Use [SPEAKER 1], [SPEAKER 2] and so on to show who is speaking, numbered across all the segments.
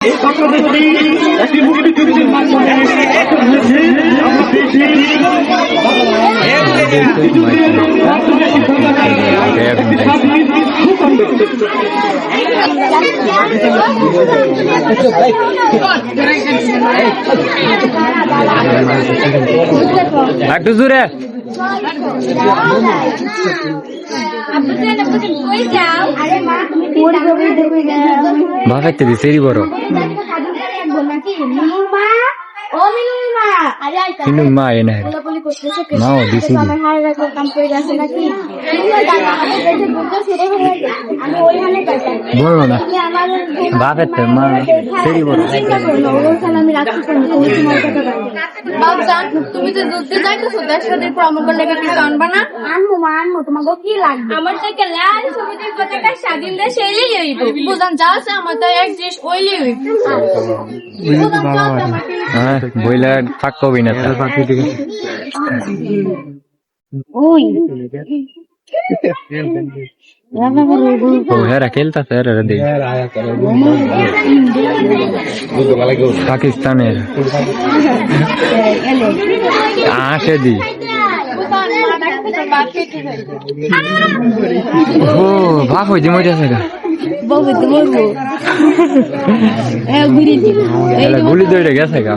[SPEAKER 1] এই বাংলাদেশটি একটি মাধ্যমে একটি বাংলাদেশ,
[SPEAKER 2] পড়বে
[SPEAKER 3] দিছে এরই বড়।
[SPEAKER 2] নাকি? মিনুর মা ও মিনুর মা আরে আই
[SPEAKER 3] কিন্তু মা এ না
[SPEAKER 2] বলি করতেছো কে
[SPEAKER 3] মাও দিছি বলল না।
[SPEAKER 2] আমার
[SPEAKER 3] ভাগাইতে মা
[SPEAKER 2] আমি রাখছি তুমি তো দুধ দিয়ে যাইতেছো দেড় সাথে প্রমাণ করলে কিছু আনবা না? আনব মা আনব তোমাকে কি লাগবে? আমার তো একটা লাল সবুজের পতাকা স্বাধীন দেশ এলেই হইব। বুঝান যা আছে আমার তো এক জিনিস ওইলেই হইব।
[SPEAKER 3] হ্যাঁ। বইলা থাক কবি না খেলতাছে পাকিস্তানের। আসে দি। ও ভাগ হয়ে যে মজা
[SPEAKER 2] বহুত বলব
[SPEAKER 3] গুলি দৌড়ে গেছে গা।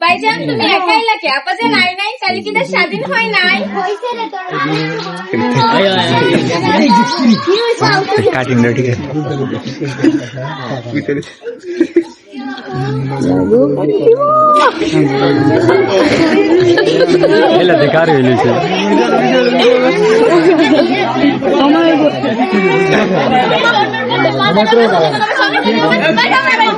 [SPEAKER 2] ভাইজান তুমি একাই লাগে আপা যে নাই নাই তাহলে কি তার স্বাধীন হয় নাই
[SPEAKER 3] কাটিং ঠিক আছে এলাতে কার হইলেছে
[SPEAKER 1] সবাই বসে পড়ো শিক্ষার্থীরা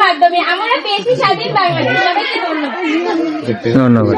[SPEAKER 2] মাধ্যমে আমরা পেয়েছি স্বাধীন বাংলাদেশ। সবাইকে ধন্যবাদ।
[SPEAKER 3] ধন্যবাদ।